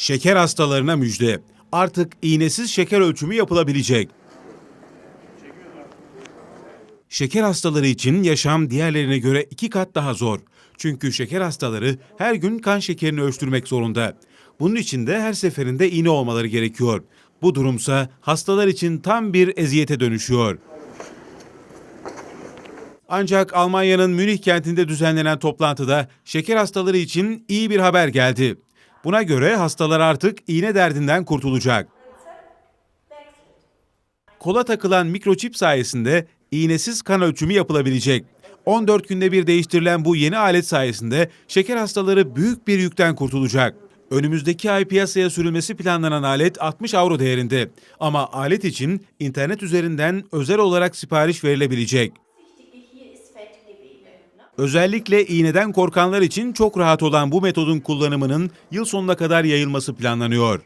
Şeker hastalarına müjde. Artık iğnesiz şeker ölçümü yapılabilecek. Şeker hastaları için yaşam diğerlerine göre iki kat daha zor. Çünkü şeker hastaları her gün kan şekerini ölçtürmek zorunda. Bunun için de her seferinde iğne olmaları gerekiyor. Bu durumsa hastalar için tam bir eziyete dönüşüyor. Ancak Almanya'nın Münih kentinde düzenlenen toplantıda şeker hastaları için iyi bir haber geldi. Buna göre hastalar artık iğne derdinden kurtulacak. Kola takılan mikroçip sayesinde iğnesiz kan ölçümü yapılabilecek. 14 günde bir değiştirilen bu yeni alet sayesinde şeker hastaları büyük bir yükten kurtulacak. Önümüzdeki ay piyasaya sürülmesi planlanan alet 60 avro değerinde. Ama alet için internet üzerinden özel olarak sipariş verilebilecek. Özellikle iğneden korkanlar için çok rahat olan bu metodun kullanımının yıl sonuna kadar yayılması planlanıyor.